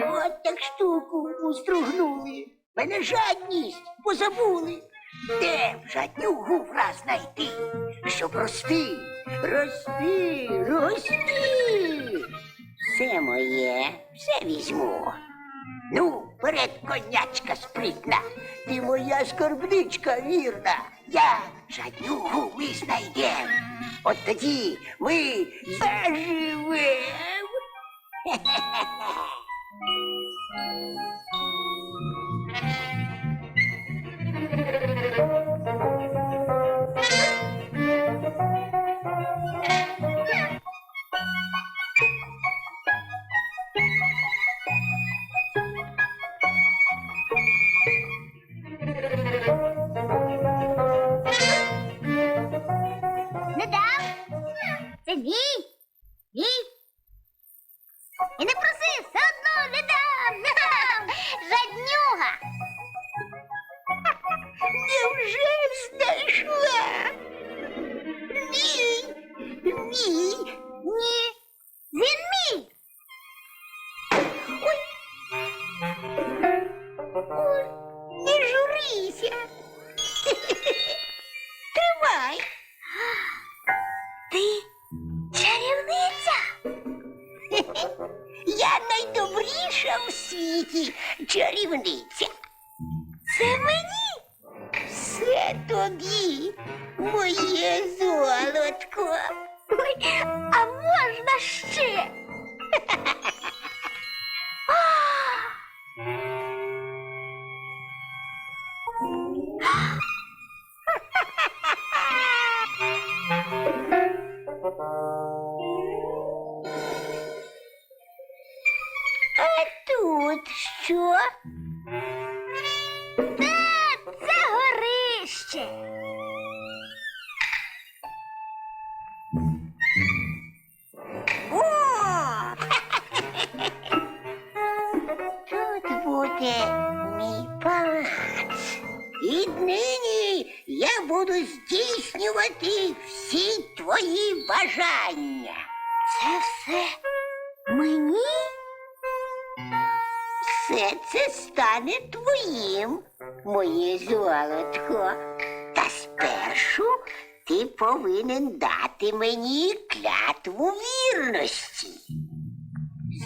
От так штуку устругнули. Мене жадність позабули. Де б жаднюгу враз знайти, щоб рости, рости, рости. Все моє, все візьму. Ну, вперед, конячка спритна, ти моя скорбничка вірна. Я жаднюгу ми знайдем. От тоді ми заживем. Не Тримай. Ти чарівниця. Я найдобріша в світі чарівниця. Це мені. Все тобі, моє А тут що? Це, це горище. О! Тут буде мій палац. Віднині я буду здійснювати всі твої бажання. Це все мені? Все це стане твоїм, моє золотко. Та спершу ти повинен дати мені клятву вірності.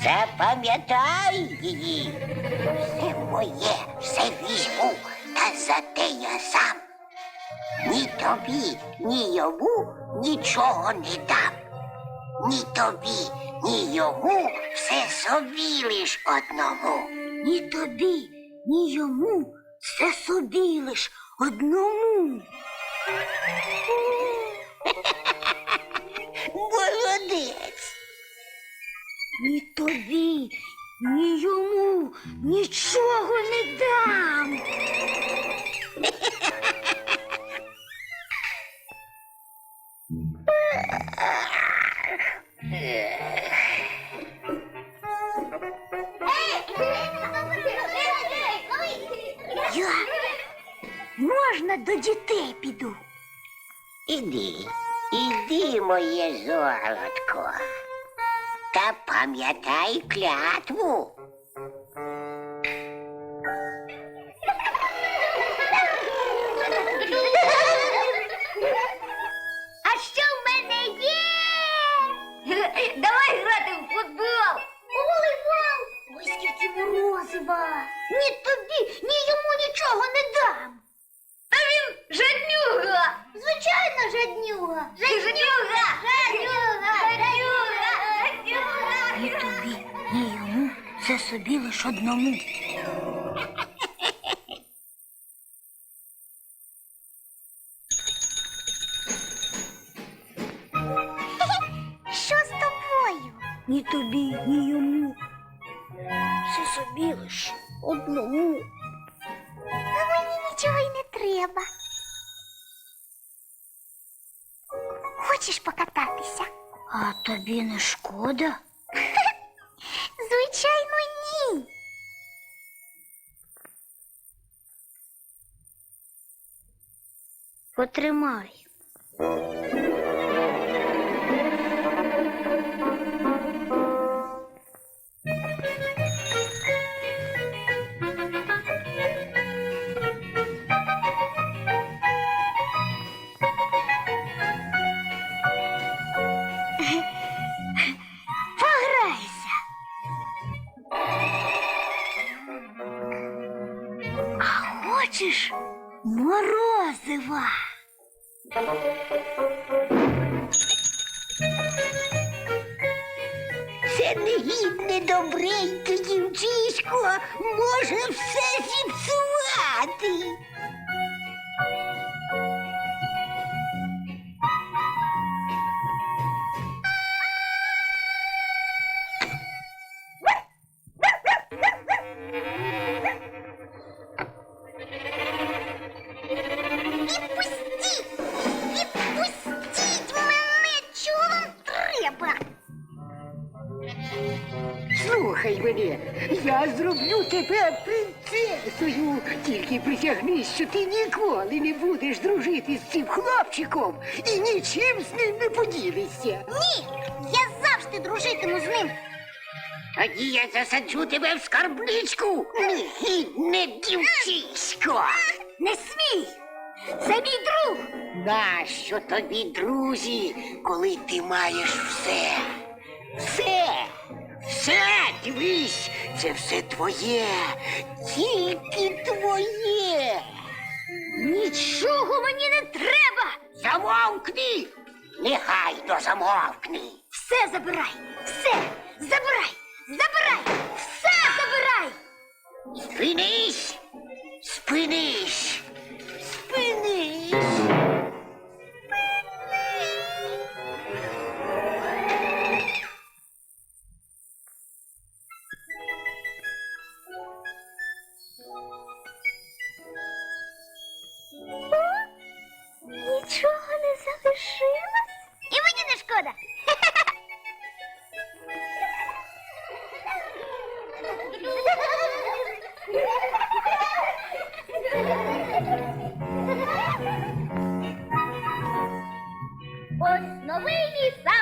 Запам'ятай її. Все моє, все візьму, та зате я сам. Ні тобі, ні йому нічого не дам. Ні тобі, ні йому все собі лиш одному. Ні тобі, ні йому, все собі лиш одному. Молодець. Ні тобі, ні йому нічого не дам. Я можна до дітей піду. Іди, іди, моє золотко. Та пам'ятай клятву. Собі лиш одному. Що з тобою? Ні тобі, ні йому. Все собі лиш одному. А мені нічого й не треба. Хочеш покататися? А тобі не шкода? Потримай. Хочеш морозива? Це негідне добреньке дівчисько може все зіпсувати. Треба? Слухай мене, я зроблю тебе принцесою. Тільки присягнись, що ти ніколи не будеш дружити з цим хлопчиком і нічим з ним не поділишся. Ні! Я завжди дружитиму з ним. Тоді я засаджу тебе в скарбничку, негідне дівчисько. Не смій! Це мій друг! Нащо тобі, друзі, коли ти маєш все? Все, все, дивись, це все твоє, тільки твоє. Нічого мені не треба! Замовкни! Нехайно замовкни. Все забирай! Все! Забирай! Забирай! Все забирай! Спинись! Спинись! Спинись! Ось новий мій сад.